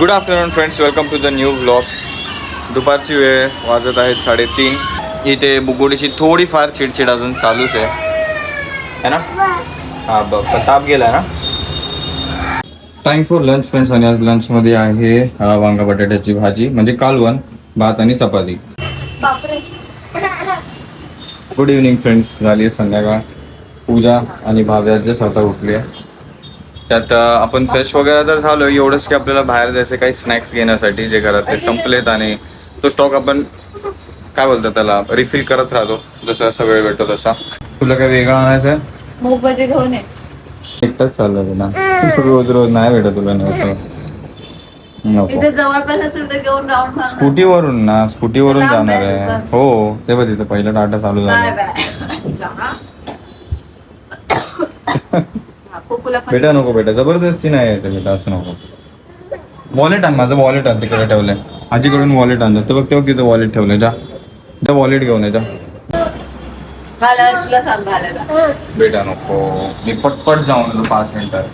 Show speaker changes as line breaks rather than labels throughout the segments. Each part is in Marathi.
Good afternoon friends welcome to the new vlog दुपारची वेळ वाजत आहेत साडेतीन. इथे बुगोडीची थोडीफार चिडचिड अजून चालूच आहे. है ना? हा बघ. ताप गेला ना? टाइम फॉर लंच फ्रेंड्स आणि आज लंचमध्ये आहे वांगा बटाट्याची भाजी. म्हणजे कालवण भात आणि चपाती. गुड इव्हनिंग फ्रेंड्स झाली आहे संध्याकाळ. पूजा आणि भाव्या जे स्वतः उठली. आहे त्यात आपण फ्रेश वगैरे तर झालो एवढंच की आपल्याला बाहेर जायचं काही स्नॅक्स घेण्यासाठी जे घरातले संपलेत आणि तो स्टॉक आपण काय बोलतात त्याला रिफिल करत राहतो जसं असं वेळ भेटतो तसा. तुला काय वेगळं आणायचं आहे
मूग भजी घेऊन ये.
एकटाच चाललं ना. रोज रोज नाही भेटत तुला नव्हतं नको.
इथे जवळपास असेल तर घेऊन राऊंड मार
स्कूटीवरून ना स्कूटीवरून
लांब
जाणार
आहे
आहे.
दुकान.
हो ते बघ तिथं पहिलं टाटा चालू
बाय
झालं
बाय
बेटा नको बेटा जबरदस्ती नाही यायचं बेटा असं नको. वॉलेट आण माझं वॉलेट आण तिकडे ठेवलंय. आजीकडून वॉलेट आणलं. तर बघ तेव्हा तिथं वॉलेट ठेवलंय जा. त्या वॉलेट घेऊन ये जा. बेटा नको. मी पटपट जाऊन येतो पाच मिनिटात.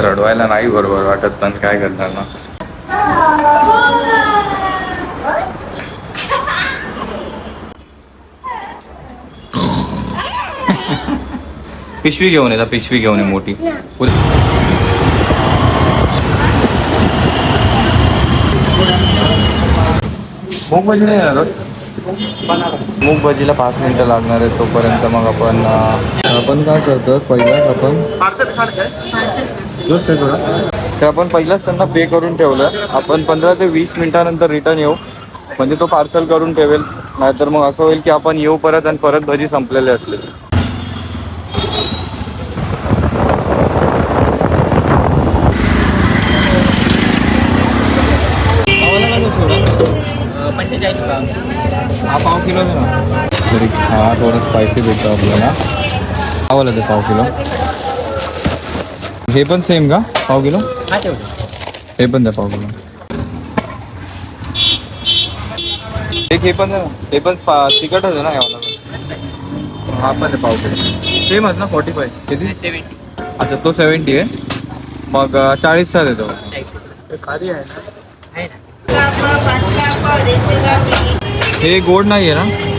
रडवायला नाही बरोबर वाटत पण काय करणार ना? पिशवी घेऊन येतात पिशवी घेऊन ये मोठी. मूग भजी नाही येणार? मूग भजीला पाच मिनिटं लागणार आहे तोपर्यंत मग आपण आपण काय करतो पहिलाच आपण थोडा. तर आपण पहिलाच त्यांना पे करून ठेवलं आपण पंधरा ते वीस मिनिटानंतर रिटर्न येऊ. म्हणजे तो पार्सल करून ठेवेल. नाहीतर मग असं होईल की आपण येऊ परत आणि परत भजी संपलेले असतील
पंचेचाळीस
हा पाव किलो दे ना तरी हा थोडं स्पायसी भेटतो आपल्याला पावला ते पाव किलो. हे पण सेम का? पाव किलो?
हा
पण द्या पाव किलो. एक हे पण हे पण तिखटच आहे ना यावाला. हा पण पाव किलो. सेमच ना फोर्टी फाय किती?
सेवन्टी
अच्छा तो सेवन्टी आहे. मग चाळीसचा देतो. खाली आहे ना. हे गोड नाही आहे ना?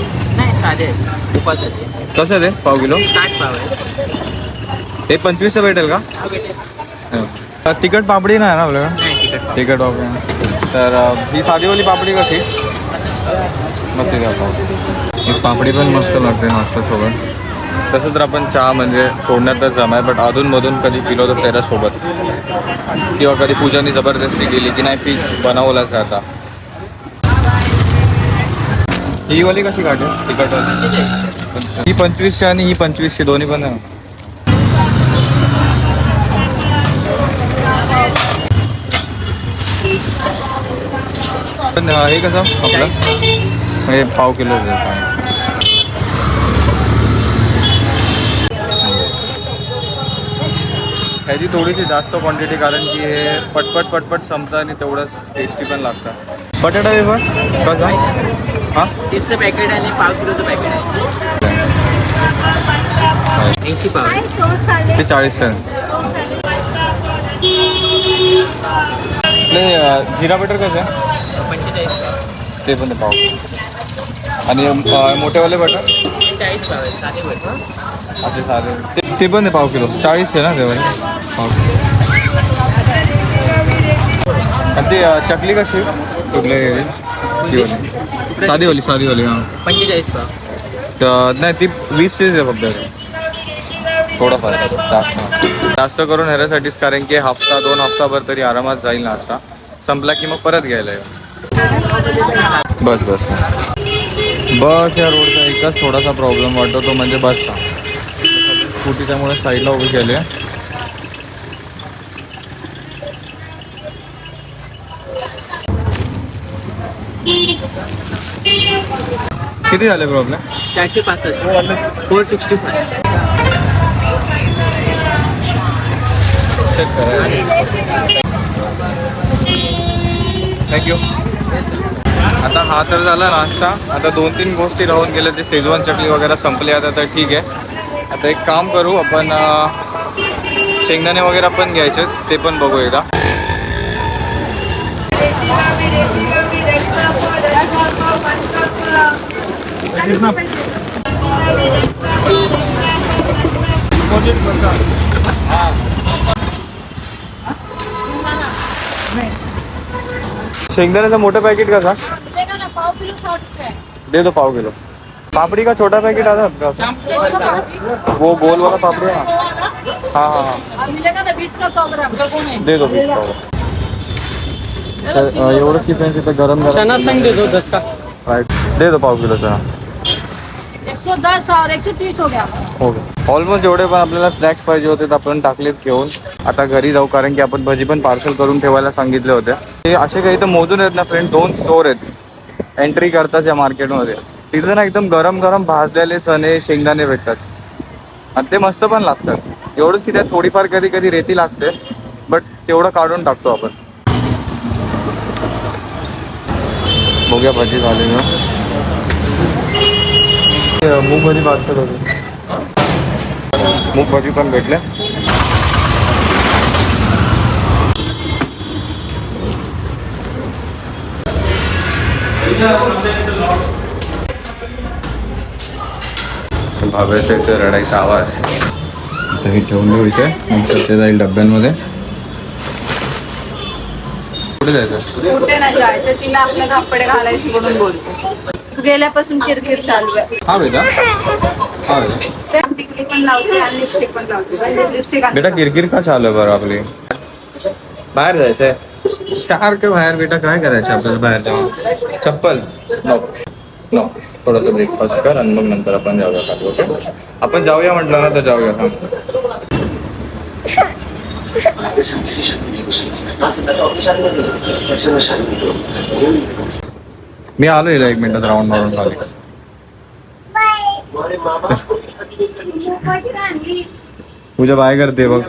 साधे आहेत उपासाचे
कसं आहे ते पाव किलो?
साठ पाव आहे
ते पंचवीसचं भेटेल का?
हा, भेटेल.
अ, तिखट पापडी नाही ना आपल्याला
नाही तिखट पाव.
तिखट पापडी नाही. तर अ, ही साधीवाली पापडी कशी? मस्त द्या पाव. ही पापडी पण मस्त लागते नाश्त्यासोबत तसं तर आपण चहा म्हणजे सोडण्यातच जमाय बट अधूनमधून कधी पिलो तर त्याच्यासोबत. किंवा कधी पूजानी जबरदस्ती केली की नाही पीच बनवलाच का आता. ही वाली कशी काढली? तिखट ही पंचवीसशे आणि ही पंचवीसशे दोन्ही पण आहे. पण, हे कसं? आपलं? हे पाव किलो ह्याची थोडीशी जास्त क्वांटिटी कारण की हे पटपट पटपट संपतं आणि तेवढंच टेस्टी पण लागतं. बटाटा वेफर कसं? हां?
तीसचं पॅकेट आणि पाव किलोचं पॅकेट आहे. ऐंशी पाव. आहे.
ते चाळीस अं, जिरा बटर कसं आहे?
पंचेचाळीस.
ते पण पाव. आणि मोठेवाले बटर
चाळीस पाव आहे साधे भेटतो
अच्छा साधे. ते- ते पण आहे पाव किलो. चाळीस आहे ना ते? पाव किलो. आणि ते चकली कशी? कुठले साधीवाली साधीवाली हां.
पंचेचाळीस पाव
तर नाही ती वीसचीच आहे फक्त. थोडंफार जास्त जास्त करून ह्याच्यासाठीच कारण की हफ्ता दोन हफ्ताभर तरी आरामात जाईल नाश्ता संपला की मग परत घ्यायला येऊ. बस बस. बस या रोडचा एकच थोडासा प्रॉब्लेम वाटतो तो म्हणजे बसचा. स्कूटी त्यामुळे साईडला उभी केली आहे. किती झाले प्रॉब्लेम
चारशे पासष्ट. फोर सिक्स्टी फाय
चेक करा. थँक्यू आता हा तर झाला नाश्ता. आता दोन तीन गोष्टी राहून गेल्या. ते शेजवान चटणी वगैरे संपली. आता तर ठीक आहे. आता एक काम करू. आपण शेंगदाणे वगैरे पण घ्यायचे. ते पण बघू एकदा. शेंगदाण्याचं मोठं पॅकेट कसा
मिलेगा ना पाव किलो
दे दो पाव किलो। पापड़ी का छोटा पैकेट आता है आपका वो गोल वाला पापड़ी है ना? हाँ हाँ हाँ।
अब मिलेगा ना बीस का सौ ग्राम।
दे दो बीस पाव। तर, एवढंच की गरम गरम
चना संग दे दो दस का।
राईट दे दो पाव किलो चना।
सौ दस और एक सौ तीस हो गया.
ऑलमोस्ट जेवढे पण आपल्याला स्नॅक्स पाहिजे होते ते आपण टाकलेत घेऊन. आता घरी जाऊ कारण की आपण भजी पण पार्सल करून ठेवायला सांगितले होते. ते असे काही तर मोजून आहेत ना फ्रेंड दोन स्टोर आहेत. एंट्री करतात या मार्केटमध्ये तिथे ना एकदम गरम गरम भाजलेले चणे शेंगदाणे भेटतात. आणि ते मस्त पण लागतात. एवढंच की त्यात थोडीफार कधी कधी रेती लागते बट तेवढं काढून टाकतो आपण. बघूया भजी झाली ना. मूग भजी पार्सल होते मूग भाजी पण भेटले. भाव्याचा इथे रडायचा आवाज. आता हे ठेवून देऊ इथे. नंतर ते जाईल डब्यांमध्ये. कुठे जायचं?
कुठे नाही जायचं. तिला आपल्या कपडे घालायची म्हणून बोलतो. गेल्यापासून किरकिर चालू आहे.
हा बेटा हा बेटा
ते टिकली पण लावते आणि लिपस्टिक पण लावते. लिपस्टिक
बेटा किरकिर का चालू आहे बरं आपली? बाहेर जायचंय सारखं बाहेर बेटा काय करायचं आपल्याला बाहेर जाऊन? चप्पल. नो नो थोडंसं ब्रेकफास्ट कर आणि मग नंतर आपण जाऊया खाली ओके? आपण जाऊया म्हटलं ना तर जाऊया
शादी
मी आलो इला एक मिनिटात राऊंड मारून खाली. पूजा बाय करते बघ.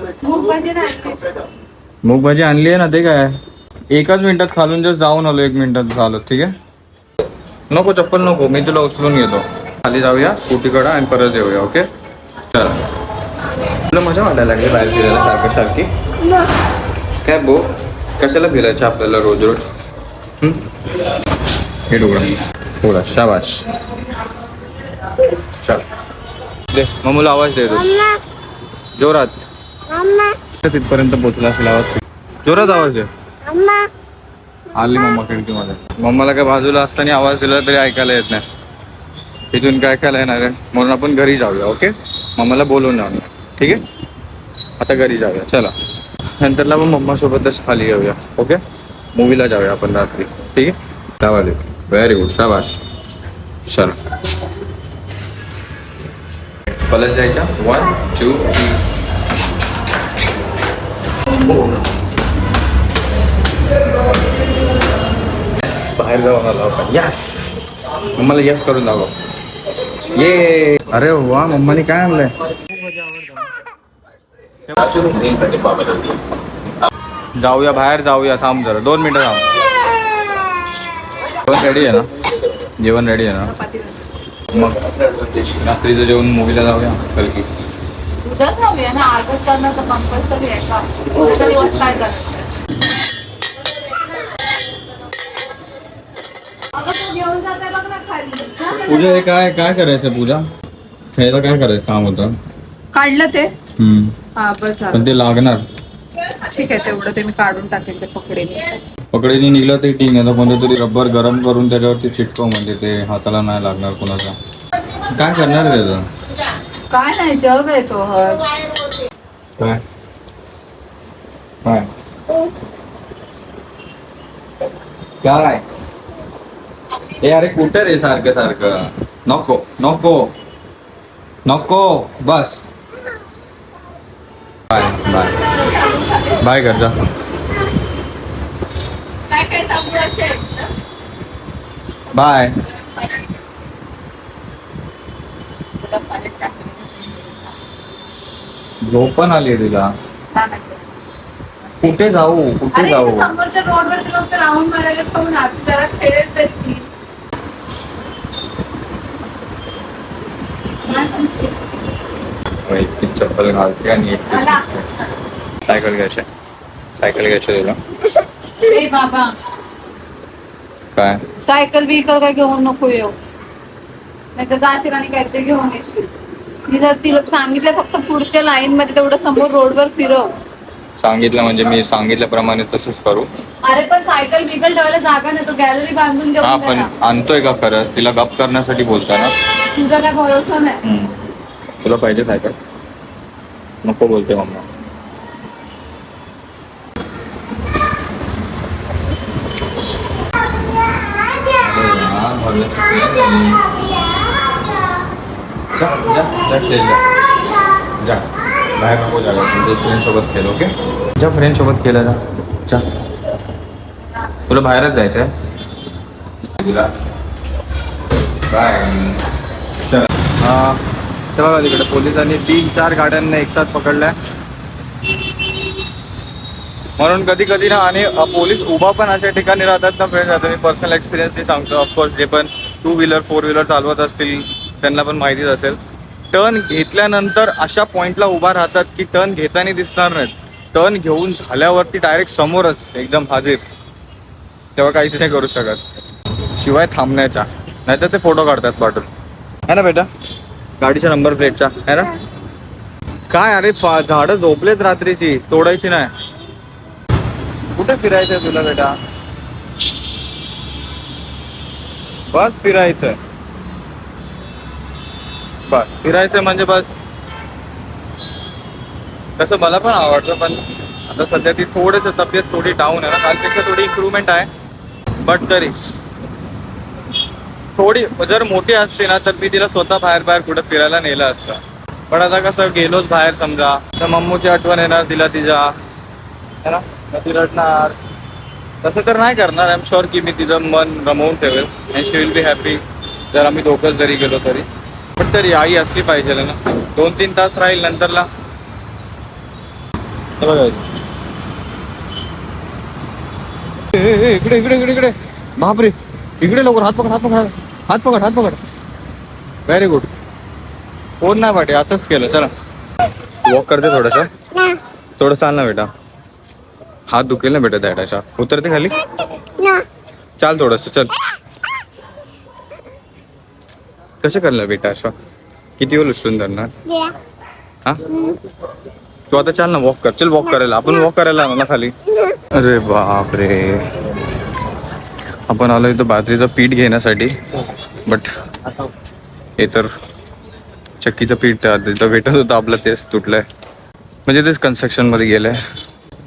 मूग भाजी
आणली आहे ना ते काय? एकाच मिनिटात खालून जस्ट जाऊन आलो एक मिनिटात झालो ठीक आहे? नको चप्पल नको मी तुला उचलून घेतो. खाली जाऊया स्कूटीकडं आणि परत येऊया ओके? चला. तुला मजा वाटायला लागली बाहेर फिरायला सारखं सारखी? काय बो? कशाला फिरायचं आपल्याला रोज रोज हं? हे डोळा थोडा शाबाश चल. दे मम्मीला आवाज दे जोरात. तिथपर्यंत पोहोचला असेल आवाज. जोरात आवाज आहे आली मम्मा. खिडकीमध्ये मम्माला काय बाजूला असताना आवाज दिला तरी ऐकायला येत नाही. इथून काय ऐकायला येणार आहे? म्हणून आपण घरी जाऊया ओके? मम्माला बोलून जाऊया ठीक आहे? आता घरी जाऊया. चला. नंतरला मग मम्मासोबतच खाली येऊया ओके? मूवीला जाऊया आपण रात्री. ठीक आहे? व्हेरी गुड शाबाश चला. पलट जायच्या वन टू बाहेर जाऊन आलो आपण. यस मम्माला यस करून दाखव. ये अरे वा मम्माने काय आणलंय? जाऊया बाहेर जाऊया. थांब जरा. दोन मिनिटं थांब. जेवण रेडी आहे ना? जेवण रेडी आहे ना? मग रात्रीचं जेवण मूवीला जाऊया. कलकी
उद्या जाऊया ना? आज असताना तर कंपल्सरी आहे का?
पूजा हे काय काय करायचं पूजा? ह्याला काय करायचं? काम होतं.
काढलं ते?
हम्म.
हा
पण ते लागणार.
ठीक आहे तेवढं ते मी काढून टाकेल ते पकडेन.
पकडेनी निघलं ते ठीक आहे. तर कोणतं तरी रबर गरम करून त्याच्यावरती चिटकव म्हणजे ते हाताला नाही लागणार कोणाचा. काय करणार त्याचं?
काय नाही जग आहे तो
काय? काय? काय? ए अरे कुठं रे सारखं सारखं? नको नको. नको. बस. Bye bye. बाय कर जा
काय काय सांगू असे
बाय. झोप पण आली तिला. कुठे जाऊ कुठे जाऊ?
समोरच्या रोडवर तुला फक्त राऊंड मारायला पाहून आत जरा खेळेल तरी. ती
चप्पल घालते आणि. सायकल घ्यायचे सायकल घ्यायचे तुला.
बाबा.
काय?
सायकल बिकल काय घेऊन नको येऊ. नाही तर जाशील आणि काहीतरी घेऊन येशील. मी जर तिला सांगितलं फक्त पुढच्या लाईन मध्ये तेवढं समोर रोडवर फिरव.
सांगितलं म्हणजे मी सांगितल्याप्रमाणे तसंच करू.
अरे पण सायकल बिकल ठेवायला जागा नाही तो गॅलरी बांधून
हा
देऊन
पण
द्या
आणतोय का खरंच? तिला गप करण्यासाठी बोलता ना?
तुझा काय भरोसा नाही.
तुला पाहिजे सायकल? नको बोलते मम्मा. जा जा बाहेर नको जागा तुझ्या फ्रेंड सोबत खेळ ओके जा फ्रेंड सोबत जा. जा. तुला बाहेरच जायचं आहे तुला. बाय. चल. हा तर बघा तिकडे पोलिसांनी तीन चार गाड्यांना एकसाथ पकडल्या. म्हणून कधी कधी ना आणि पोलीस उभा पण अशा ठिकाणी राहतात ना फ्रेंड्स आता मी पर्सनल एक्सपिरियन्सनी सांगतो. ऑफकोर्स जे पण टू व्हीलर फोर व्हीलर चालवत असतील त्यांना पण माहितीच असेल. टर्न घेतल्यानंतर अशा पॉईंटला उभा राहतात की टर्न घेताना दिसणार नाहीत. टर्न घेऊन झाल्यावरती डायरेक्ट समोरच एकदम हाजीर. तेव्हा काहीच नाही करू शकत. शिवाय थांबण्याच्या. नाहीतर ते फोटो काढतात पाठवून. है ना बेटा? गाडीच्या नंबर प्लेटचा है ना? काय? अरे झाडं झोपलेत रात्रीची. तोडायची नाही. कुठे फिरायचंय तुला बेटा? बस फिरायचंय. बस फिरायचंय म्हणजे बस. तसं मला पण आवडतं पण आता सध्या ती थोडस तब्येत थोडी डाऊन आहे ना कालपेक्षा थोडी इम्प्रूव्हमेंट आहे. बट तरी थोडी जर मोठी असते ना तर मी तिला स्वतः बाहेर बाहेर कुठं फिरायला नेलं असतं. पण आता कसं गेलोच बाहेर समजा. तर मम्मूची आठवण येणार तिला तिच्या. है ना? मग ती रडणार? तसं तर नाही करणार. आय एम शुअर की मी तिचं मन रमवून ठेवेल. And she will be happy जर आम्ही दोघंच जरी गेलो तरी. पण तरी आई असली पाहिजे ना. दोन तीन तास राहील नंतरला. बघा इकडे इकडे इकडे इकडे. बापरे इकडे लवकर. हात पकड हात पकड हात पकड हात पकड. व्हेरी गुड कोण नाही पाठी. असंच केलं. चला. वॉक करते थोडस. थोडं चाल ना बेटा. हात दुखेल ना बेटा दॅडाच्या उतरते खाली. चाल थोडस चल. कसं करणार बेटा असं किती वेळ उचलून धरणार? हा? तू आता चाल ना वॉक कर. चल वॉक करायला. आपण वॉक करायला ना खाली. अरे बाप रे आपण आलो इथं बाजरीचं पीठ घेण्यासाठी. बट हे तर चक्कीचं पीठ भेटत होतं आपलं तेच तुटलंय. म्हणजे तेच कन्स्ट्रक्शनमध्ये गेलंय.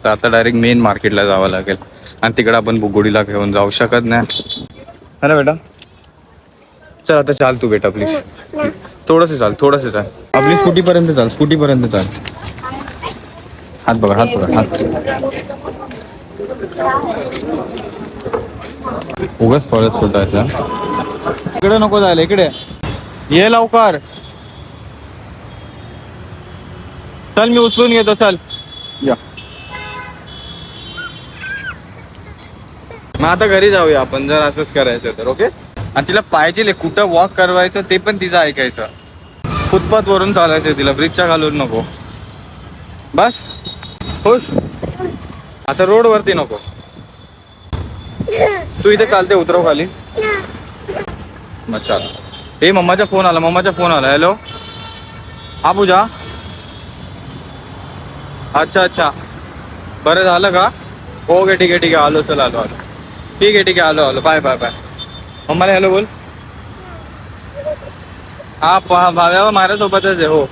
तर आता डायरेक्ट मेन मार्केटला जावं लागेल. आणि तिकडे आपण बुगोडीला घेऊन जाऊ शकत नाही. है ना बेटा चल आता चाल तू बेटा प्लीज थोडंसं चाल थोडंसं चाल. आपली स्कूटीपर्यंत चाल स्कूटीपर्यंत चाल. हात बघा हात बघा हात उगाच पळत होता इकडे नको जायला इकडे. ये लवकर. चल मी उचलून येतो चल. मग आता घरी जाऊया आपण जर असंच करायचं तर ओके आणि तिला पाहिजे कुठं वॉक करवायचं ते पण तिचं ऐकायचं. फुटपाथ वरून चालायचं तिला ब्रिजच्या घालून नको. बस. खुश. आता रोड वरती नको. तू इथे चालते उतरव खाली. अच्छा हे मम्माचा फोन आला मम्माचा फोन आला. हॅलो हा पूजा. अच्छा अच्छा. बरं झालं का? हो, ओके ठीक आहे ठीक आहे. आलो चल आलो आलो. ठीक आहे ठीक आहे. आलो आलो. Bye bye bye. मम्माला हॅलो बोल. हा पा भाव्या माझ्यासोबतच आहे हो.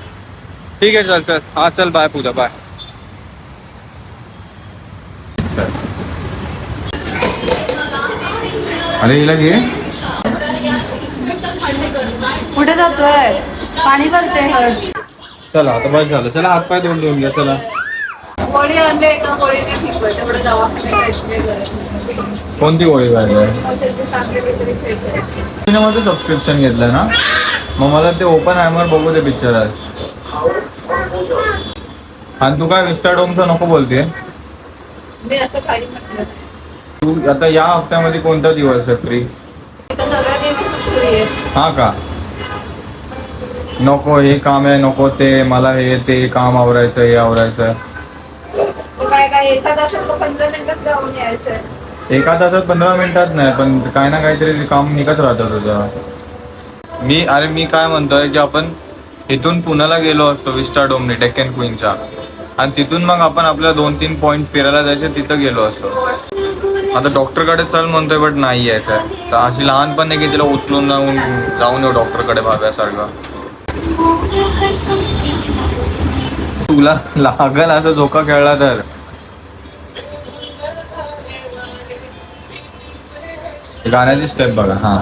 ठीक आहे चल चल. हा चल बाय पूजा बाय. अरे हिला घे.
कुठे जातोय? पाणी करते हळद.
चला आता बस झालं. चला हात पाय धुवून देऊन घ्या चला.
आणले एका ठीक आहे तेवढं दवाखान्यात.
कोणती गोळी पाहिजे. मध्ये सबस्क्रिप्शन घेतलं ना? मग मला ते ओपन आयमर बघू दे पिक्चर आज. आणि तू काय विस्टाडोमचं नको बोलते
मी असं काही म्हटलं नाही.
तू आता या हफ्त्यामध्ये कोणता दिवस आहे फ्री हा का? नको हे काम आहे नको ते मला हे ते काम आवरायचं हे आवरायचं
काय एका तासात का पंधरा मिनिटात जाऊन यायचंय.
एका तासात पंधरा मिनिटात नाही पण काय ना काहीतरी काम निघत राहतं तुझं. मी अरे मी काय म्हणतोय की आपण इथून पुण्याला गेलो असतो विस्टा डोमने डेक्कन क्वीनच्या. आणि तिथून मग आपण आपल्या दोन तीन पॉईंट फिरायला जायचे तिथं गेलो असतो. आता डॉक्टरकडे चल म्हणतोय बट नाही यायचं आहे तर अशी लहानपण नाही की तिला उचलून जाऊन जाऊन येऊ डॉक्टरकडे भाव्यासारखं तुला लागल असं धोका खेळला तर. गाण्याची स्टेप बघा हां.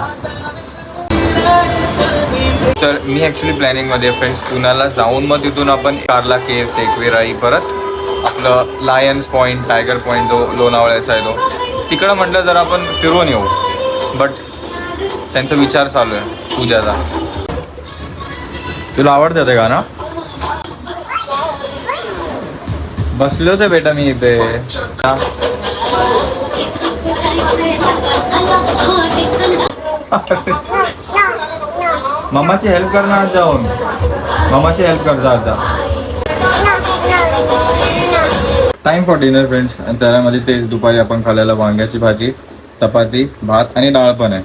तर मी ॲक्च्युली प्लॅनिंगमध्ये फ्रेंड्स पुण्याला जाऊन मग तिथून आपण कारला केव्स एकविराई परत आपलं लायन्स पॉईंट टायगर पॉईंट जो लोणावळ्याचा आहे तो. तिकडं म्हटलं जर आपण फिरून येऊ. बट त्यांचा विचार चालू आहे पूजाचा. तुला आवडतं ते गाणं? बसले होते बेटा मी इथे. मम्माची हेल्प कर ना आज जाऊन. मम्माची हेल्प कर जा आता. टाइम फॉर डिनर फ्रेंड्स आणि त्यामध्ये तेच दुपारी आपण खाल्लेलं वांग्याची भाजी चपाती भात आणि डाळ पण आहे?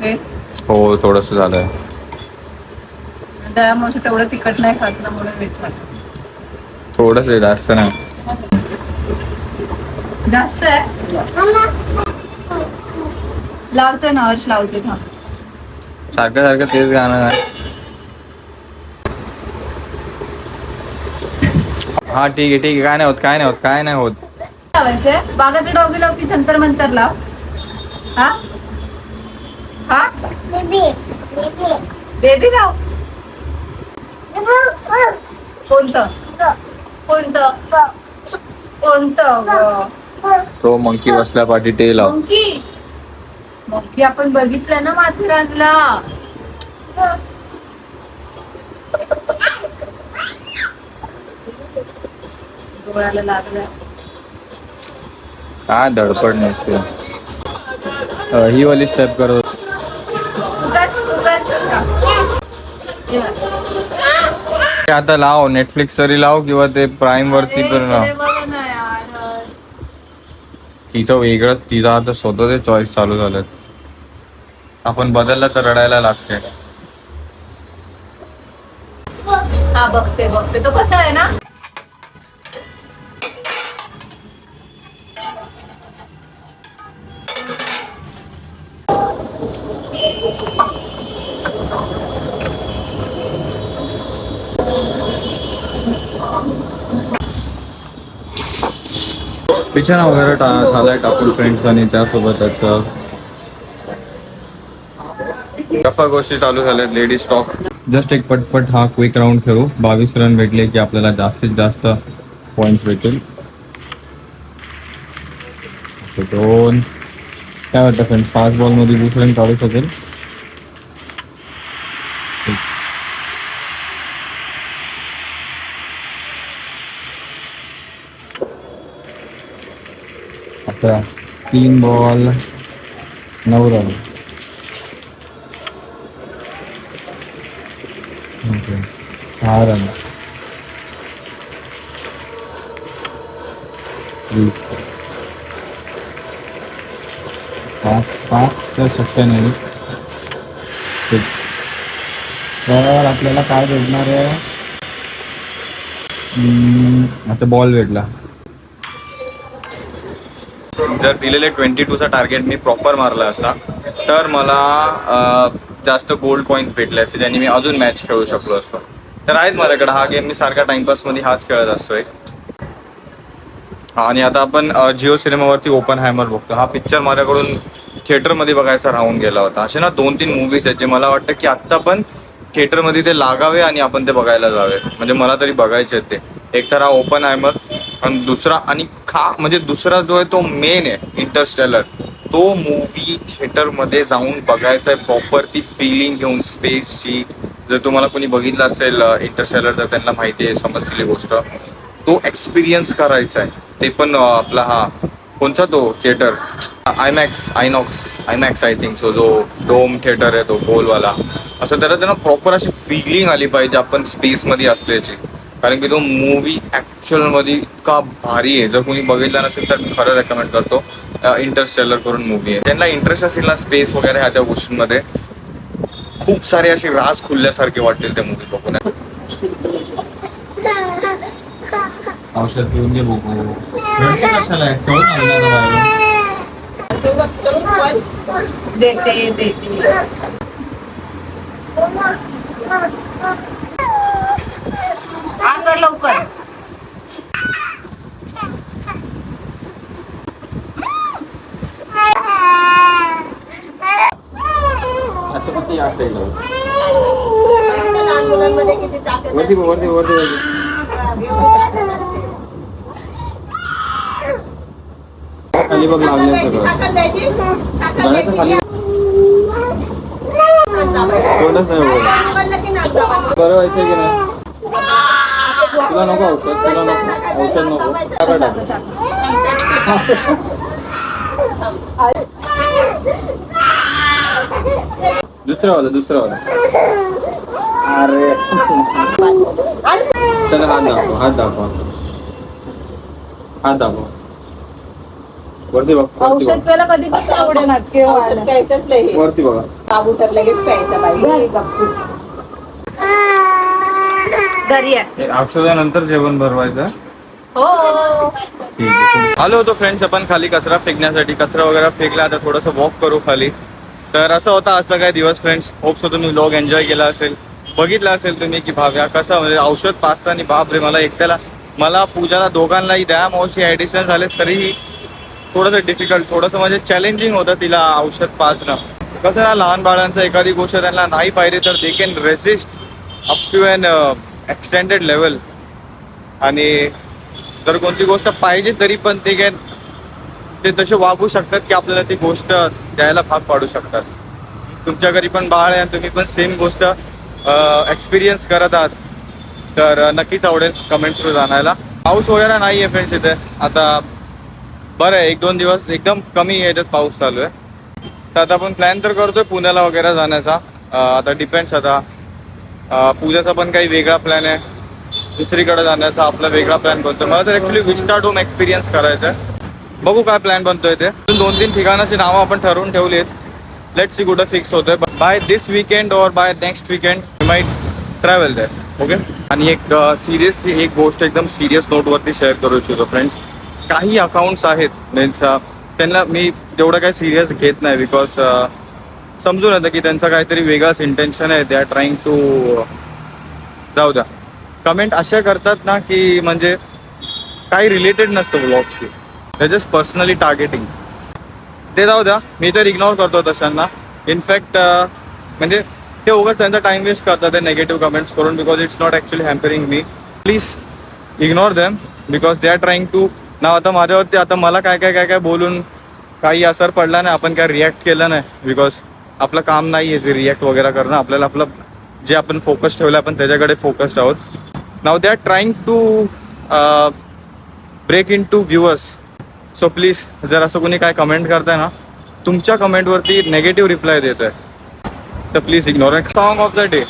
हे?
थोडस झालंय.
तेवढं तिखट नाही खात ना म्हणून
थोडस जास्त नाही.
जास्त आहे? लावतोय ना हर्ष लावते थांब.
सारखं सारखं तेच गाणं आहे हा ठीक आहे ठीक आहे. काय नाही होत काय नाही होत काय नाही होत.
लावायचंय? बागाचं डोगी लाव की छंतर मंतर लाव. हा? हा? बेबी लाव. कोणतं? कोणतं? कोणतं गं?
तो मंकी बसल्या पाठी ते लाव.
मंकी मंकी आपण बघितलं ना माथेरानला. डोळ्याला लागलं.
काय धडपड नसते? ही वाली स्टेप कर.
तू काय तू काय हे बघ.
ते आता लाव नेटफ्लिक्स तरी लाव किंवा ते प्राईम वरती पण लाव. तिचं वेगळंच तिचा आता स्वतःचे चॉईस चालू झालं आपण बदललं तर रडायला लागते
हा बघते बघते तो कसा आहे ना
पिक्चर वगैरे टा टाकून फ्रेंड्स आणि त्यासोबतच गप्पा गोष्टी चालू झाल्यात लेडीज टॉक जस्ट एक पटपट हा क्विक राऊंड खेळू. बावीस रन भेटले की आपल्याला जास्तीत जास्त पॉइंट भेटेल दोन. काय वाटतं फ्रेंड्स पाच बॉलमध्ये रन काढू शकेल आता तीन बॉल नऊ रन ओके सहा रन पाच पाच तर शक्य नाही. तर आपल्याला काय भेटणार आहे? आता बॉल भेटला. जर दिलेले ट्वेंटी टूचा टार्गेट मी प्रॉपर मारला असता तर मला जास्त गोल्ड कॉईन्स भेटले असते ज्यांनी मी अजून मॅच खेळू शकलो असतो. तर आहेत माझ्याकडे हा गेम मी सारखा टाइमपासमध्ये हाच खेळत असतोय. आणि आता आपण जिओ सिनेमावरती ओपन हॅमर बघतो. हा पिक्चर माझ्याकडून थिएटरमध्ये बघायचा राहून गेला होता. असे ना दोन तीन मूवीज आहेत जे मला वाटतं की आत्ता पण थिएटरमध्ये ते लागावे आणि आपण ते बघायला जावे. म्हणजे मला तरी बघायचे आहेत ते. एक तर हा ओपन हॅमर आणि दुसरा आणि खा म्हणजे दुसरा जो आहे तो मेन आहे इंटरस्टेलर तो मूवी थिएटरमध्ये जाऊन बघायचा आहे प्रॉपर ती फिलिंग घेऊन स्पेसची जर तुम्हाला कोणी बघितलं असेल इंटरस्टेलर तर त्यांना माहिती आहे समजलेली गोष्ट. तो एक्सपिरियन्स करायचा आहे. ते पण आपला हा कोणता तो theatre IMAX INOX IMAX I think so जो डोम थिएटर आहे तो गोलवाला असं त्याला त्यांना प्रॉपर अशी फिलिंग आली पाहिजे आपण स्पेसमध्ये असल्याची. कारण की तो मूवी ऍक्च्युअलमध्ये इतका भारी आहे. जर कोणी बघितला नसेल तर मी खरं रेकमेंड करतो. इंटरस्टेलर करून मूवी आहे. त्यांना इंटरेस्ट असेल ना स्पेस वगैरे ह्या त्या गोष्टींमध्ये. खूप सारे असे राज खुलल्यासारखे वाटतील त्या मूवी बघून. औषध पिऊन घे बघू. कशाला? आहे
देते देते. हा कर लवकर.
असं
लहान मुलांमध्ये किती ताकद
वरती बघ, वरती वरती वरती खाली बघ
साखर
लागले
द्यायची
सगळं.
साखर द्यायची साखर
गळ्याचं
द्यायची.
खाली.
नाक दाबायचं.
कोणच नाही बघ
नाक उघडलं की नाक दाबायचं.
बरं व्हायचं की नाही? तुला नको औषध तुला नको. औषध नको. टाका टाका. दुसरं वाला दुसरं वाला. अरे. चला हात दाखव हात दाखव हात दाखव वरती बघ वरती
औषध प्यायला कधी पण
वरती बघा.
बाबू तर लगेच प्यायचं पाहिजे
घरी आहे.
औषधानंतर जेवण भरवायचं.
हो.
आलो होतो फ्रेंड्स आपण खाली कचरा फेकण्यासाठी. कचरा वगैरे फेकला आता थोडंसं वॉक करू खाली. तर असं होता असं काय दिवस फ्रेंड्स होप सो तुम्ही लोक एन्जॉय केला असेल. बघितलं असेल तुम्ही की भाव्या कसं म्हणजे औषध पाचतानी बापरे मला एकट्याला मला पूजाला दोघांनाही द्या मावशी ॲडिशन झाले तरीही थोडंसं डिफिकल्ट थोडंसं म्हणजे चॅलेंजिंग होतं तिला औषध पाचणं कसं ना लहान बाळांचं एखादी गोष्ट त्यांना नाही पाहिजे तर they can resist up to an extended level आणि जर कोणती गोष्ट पाहिजे तरी पण ते काय ते तसे वागू शकतात की आपल्याला ती गोष्ट द्यायला भाग पाडू शकतात. तुमच्या घरी पण बाळ आहे आणि तुम्ही पण सेम गोष्ट एक्सपिरियन्स करत आहात. तर नक्कीच आवडेल कमेंट थ्रू जाणायला. पाऊस वगैरे नाही आहे फ्रेंड्स इथे. आता बरं आहे एक दोन दिवस एकदम कमी याच्यात पाऊस चालू आहे. तर आता आपण प्लॅन तर करतोय पुण्याला वगैरे जाण्याचा. आता डिपेंड्स आता पूजाचा पण काही वेगळा प्लॅन आहे. दुसरीकडे जाण्याचा आपला वेगळा प्लॅन बनतो मला तर ॲक्च्युली विस्टा डोम एक्सपिरियन्स करायचा आहे बघू काय प्लॅन बनतोय ते. दोन तीन ठिकाणाची नावं आपण ठरवून ठेवली आहेत. लेट सी कुठं फिक्स होतोय. बाय दिस विकेंड और by next weekend might travel they okay आणि एक सिरियसली एक गोष्ट एकदम सिरियस नोटवरती शेअर करू इच्छितो फ्रेंड्स काही अकाउंट्स आहेत मीन्स त्यांना मी तेवढं काही सिरियस घेत नाही बिकॉज समजून येतं की त्यांचं काहीतरी वेगळाच इंटेन्शन आहे दे आर ट्राईंग टू जाऊ द्या. कमेंट अशा करतात ना की म्हणजे काही रिलेटेड नसतं ब्लॉगशी ते जस्ट पर्सनली टार्गेटिंग ते जाऊ द्या मी तर इग्नोर करतो तशांना. इनफॅक्ट म्हणजे ते उगाच त्यांचा टाइम वेस्ट करतात ते नेगेटिव्ह कमेंट्स करून because it's not actually hampering me please ignore them because they are trying to ना आता माझ्यावरती आता मला काय काय काय काय बोलून काही असर पडला नाही आपण काय रिॲक्ट केलं नाही बिकॉज आपलं काम नाही आहे ते रिॲक्ट वगैरे करणं. आपल्याला आपलं जे आपण फोकस ठेवलं आपण त्याच्याकडे फोकस्ड आहोत. Now they are trying to break into viewers so please जर असं कोणी काय कमेंट करताय ना तुमच्या कमेंटवरती नेगेटिव्ह रिप्लाय देत आहे. तर please ignore song of the day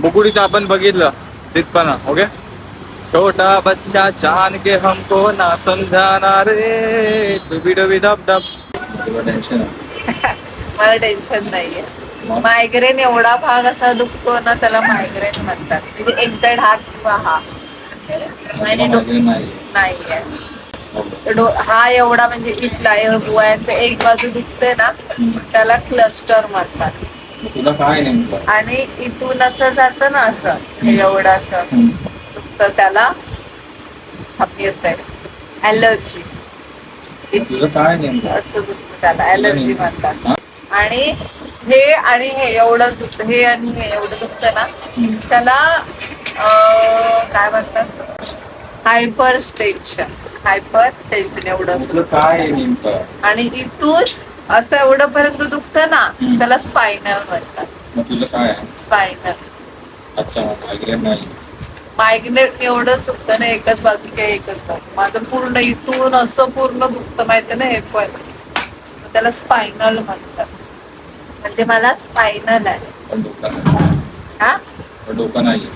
बुकुडीचं आपण बघितलं. चितपणा ओके छोटा बच्चा चांद के हमको ना समझाना रे. डुबी डुबी डब डब. टेन्शन
मला टेन्शन नाहीये. मायग्रेन एवढा भाग असा दुखतो ना त्याला मायग्रेन म्हणतात. म्हणजे एक साइड हात किंवा हा आणि नाहीये. हा एवढा म्हणजे इथला हे डोळ्यांचं एक बाजू दुखते ना त्याला क्लस्टर म्हणतात.
तुला काय नेमकं?
आणि इथून असं जातं ना असं एवढं असं. दुखतं त्याला येत आहे असं दुखतं त्याला ॲलर्जी म्हणतात. आणि हे आणि हे एवढं दुखतं हे आणि हे एवढं दुखतं ना त्याला काय म्हणतात? हायपर टेन्शन हायपर टेन्शन एवढं
काय नेमकं?
आणि इथून असं एवढं पर्यंत दुखतं ना. त्याला स्पायनल म्हणतात.
तुझं काय
स्पायनल
अच्छा मायग्रेन नाही.
मायग्रेट एवढंच दुखतं ना एकच बाजू किंवा एकच बाजू. माझं पूर्ण इथून असं पूर्ण दुखतं माहिती ना हे पण. त्याला स्पायनल म्हणतात. म्हणजे मला स्पायनल आहे.
पण डोकं नाही.
हा?
पण डोकं नाही